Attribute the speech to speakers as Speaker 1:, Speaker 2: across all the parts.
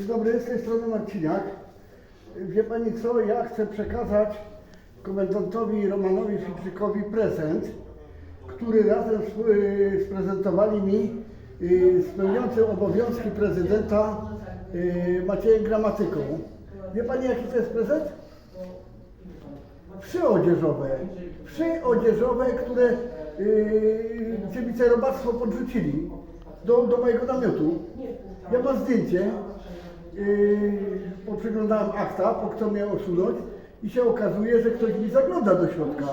Speaker 1: Dzień dobry, z tej strony Marciniak. Wie Pani co, ja chcę przekazać komendantowi Romanowi Fikrzykowi prezent, który razem y, sprezentowali mi y, spełniający obowiązki prezydenta y, Maciejem Gramatyką. Wie Pani jaki to jest prezent? Wszy odzieżowe. Wszy odzieżowe, które dziewice robactwo podrzucili do, do mojego namiotu. Ja mam zdjęcie, bo przeglądałem akta, po kto miał usunąć i się okazuje, że ktoś mi zagląda do środka.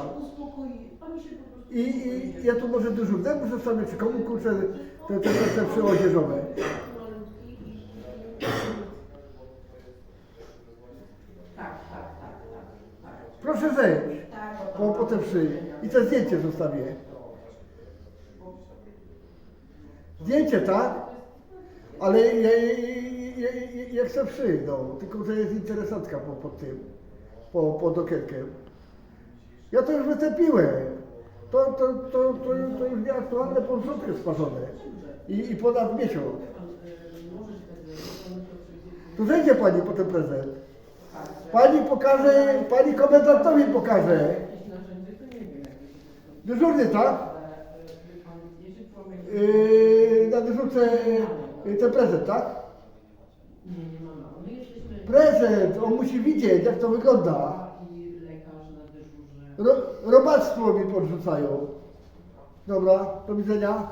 Speaker 1: I, i ja tu może dyżurne, muszę sobie czy komu kurczę te, te, te, te wszy odzieżowe.
Speaker 2: Malutki i... Tak, tak, tak.
Speaker 1: Proszę zejść,
Speaker 2: Tak,
Speaker 1: po, po te wszy. I te zdjęcie zostawię. Zdjęcie, tak? Ale ja, ja, ja, ja, ja chcę wszy, no. Tylko, że jest interesantka po, pod tym, po, pod okienkiem. Ja to już wytepiłem. To, to, to, to, to już nieaktualne po wrzutkę sparzone. I, I ponad miesiąc. Tu zejdzie pani po ten prezent. Pani pokaże, pani komendantowi pokaże. Dyżurny, tak? Yy, na dyżurce yy, ten prezent, tak?
Speaker 2: Nie, nie ma. My jesteśmy...
Speaker 1: Prezent, on musi widzieć, jak to wygląda.
Speaker 2: Lekarz na dyżurze.
Speaker 1: Ro, robactwo mi podrzucają. Dobra, do widzenia.